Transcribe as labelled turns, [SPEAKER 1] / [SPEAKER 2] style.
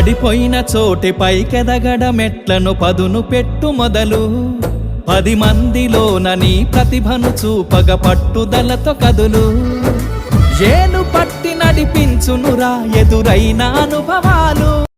[SPEAKER 1] పడిపోయిన చోటి పైకెదగడ మెట్లను పదును పెట్టు మొదలు. పది మందిలోన నీ ప్రతిభను చూపగ పట్టుదలతో కదులు. ఏను పట్టి నడిపించునురా ఎదురైన అనుభవాలు.